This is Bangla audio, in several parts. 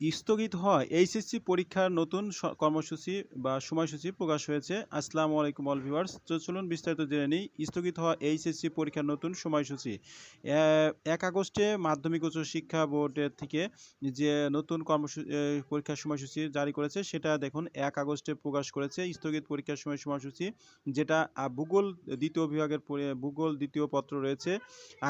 স্থগিত হয়। এইচএসসি পরীক্ষার নতুন কর্মসূচি বা সময়সূচি প্রকাশ হয়েছে। আসসালামু আলাইকুম অল ভিউয়ার্স। তো চলুন বিস্তারিত জেনে নিই। স্থগিত হওয়া এইচএসসি পরীক্ষার নতুন সময়সূচি। এক আগস্টে মাধ্যমিক উচ্চ শিক্ষা বোর্ডের থেকে যে নতুন কর্মসূচি পরীক্ষার সময়সূচি জারি করেছে, সেটা দেখুন এক আগস্টে প্রকাশ করেছে স্থগিত পরীক্ষার সময়, সময়সূচি, যেটা ভূগোল দ্বিতীয় বিভাগের ভূগোল দ্বিতীয় পত্র রয়েছে।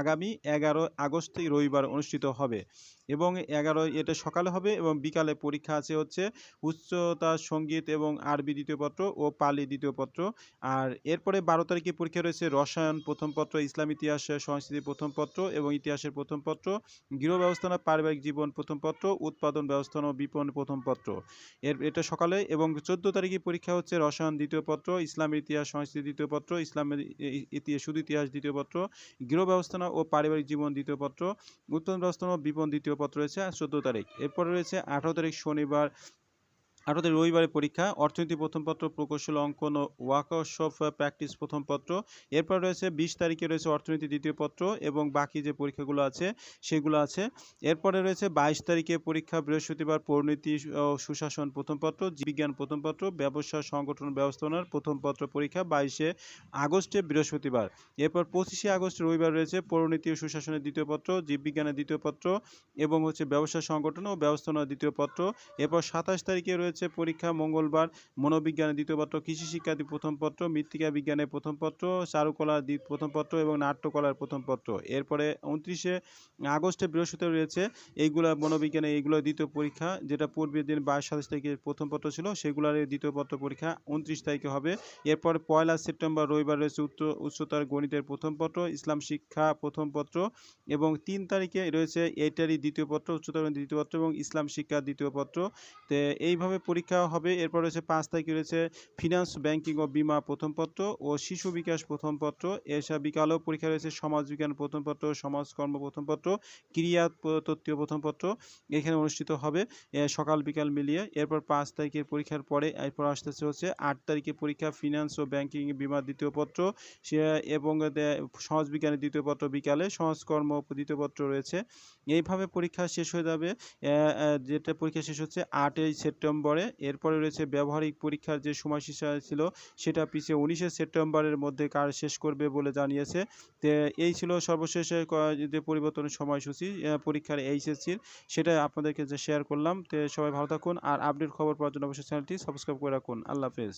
আগামী এগারো আগস্ট থেকে রবিবার অনুষ্ঠিত হবে। এবং এগারো এটা সকালে হবে এবং বিকালে পরীক্ষা আছে হচ্ছে উচ্চতা, সংগীত এবং আরবি দ্বিতীয় পত্র ও পালি দ্বিতীয় পত্র। আর এরপরে বারো তারিখে পরীক্ষা রয়েছে রসায়ন প্রথম পত্র, ইসলাম ইতিহাস, সংস্কৃতি প্রথম পত্র এবং ইতিহাসের প্রথম পত্র, গৃহ ব্যবস্থাপনা পারিবারিক জীবন প্রথম পত্র, উৎপাদন ব্যবস্থাপনা ও বিপণন প্রথম পত্র। এর এটা সকালে এবং চোদ্দ তারিখে পরীক্ষা হচ্ছে রসায়ন দ্বিতীয় পত্র ইসলামের ইতিহাস, সংস্কৃতি দ্বিতীয় পত্র ইসলামের ইতিহাস, শুধু ইতিহাস দ্বিতীয় পত্র, গৃহ ব্যবস্থাপনা ও পারিবারিক জীবন দ্বিতীয় পত্র, উৎপাদন ব্যবস্থাপনা বিপণন দ্বিতীয় পত্র রয়েছে চোদ্দ তারিখ। এরপর রয়েছে আঠারো তারিখ শনিবার আঠারো তারিখ রবিবারে পরীক্ষা, অর্থনীতি প্রথম পত্র, প্রকৌশল অঙ্কন ও ওয়ার্কশপ প্র্যাকটিস প্রথম পত্র। এরপর রয়েছে বিশ তারিখে রয়েছে অর্থনীতি দ্বিতীয় পত্র এবং বাকি যে পরীক্ষাগুলো আছে, সেগুলো আছে। এরপরে রয়েছে বাইশ তারিখে পরীক্ষা, বৃহস্পতিবার পরিণতি ও সুশাসন প্রথম পত্র, জীববিজ্ঞান প্রথম পত্র, ব্যবসা সংগঠন ব্যবস্থাপনার প্রথম পত্র পরীক্ষা বাইশে আগস্টে বৃহস্পতিবার। এরপর পঁচিশে আগস্ট রবিবার রয়েছে পরিণতি ও সুশাসনের দ্বিতীয় পত্র, জীববিজ্ঞানের দ্বিতীয় পত্র এবং হচ্ছে ব্যবসা সংগঠন ও ব্যবস্থাপনার দ্বিতীয় পত্র। এরপর সাতাশ তারিখে রয়েছে পরীক্ষা, মঙ্গলবার মনোবিজ্ঞানের দ্বিতীয় পত্র, কৃষি শিক্ষার্থী প্রথম পত্র, মৃত্তিকা বিজ্ঞানের প্রথম পত্র চারুকলার প্রথম পত্র এবং নাট্যকলার প্রথম পত্র। এরপরে উনত্রিশে আগস্টে বৃহস্পতিবার রয়েছে এইগুলা মনোবিজ্ঞানের এইগুলো দ্বিতীয় পরীক্ষা, যেটা পূর্বের দিন বাইশ, সাতাশ তারিখে প্রথম পত্র ছিল সেগুলোর দ্বিতীয় পত্র পরীক্ষা উনত্রিশ তারিখে হবে। এরপর পয়লা সেপ্টেম্বর রবিবার রয়েছে উচ্চ উচ্চতর গণিতের প্রথম পত্র, ইসলাম শিক্ষা প্রথম পত্র এবং তিন তারিখে রয়েছে এটারই দ্বিতীয় পত্র, উচ্চতর দ্বিতীয় পত্র এবং ইসলাম শিক্ষা দ্বিতীয় পত্র। তো এইভাবে পরীক্ষা হবে। এরপর রয়েছে পাঁচ তারিখে রয়েছে ফিনান্স ব্যাংকিং ও বিমা প্রথম পত্র ও শিশু বিকাশ প্রথম পত্র। এছাড়া বিকালেও পরীক্ষা রয়েছে সমাজ বিজ্ঞান প্রথম পত্র সমাজকর্ম প্রথম পত্র, ক্রিয়া তত্ত্বীয় প্রথম পত্র। এখানে অনুষ্ঠিত হবে সকাল বিকাল মিলিয়ে। এরপর পাঁচ তারিখের পরীক্ষার পরে এরপর আসতেছে হচ্ছে আট তারিখে পরীক্ষা ফিনান্স ও ব্যাংকিং বিমা দ্বিতীয় পত্র। এবং সমাজবিজ্ঞানের দ্বিতীয় পত্র বিকালে সমাজকর্ম দ্বিতীয় পত্র রয়েছে। এইভাবে পরীক্ষা শেষ হয়ে যাবে যেটা পরীক্ষা শেষ হচ্ছে আটই সেপ্টেম্বরে। এরপরে রয়েছে ব্যবহারিক পরীক্ষার যে সময়সীমা ছিল, সেটা পিছিয়ে উনিশে সেপ্টেম্বরের মধ্যে কার শেষ করবে বলে জানিয়েছে। এই ছিল সর্বশেষ যে পরিবর্তনের সময়সূচি পরীক্ষার এইচএসসির সেটা আপনাদেরকে যে শেয়ার করলাম। তো, সবাই ভালো থাকুন, আর আপডেট খবর পাওয়ার জন্য অবশ্যই চ্যানেলটি সাবস্ক্রাইব করে রাখুন। আল্লাহ হাফেজ।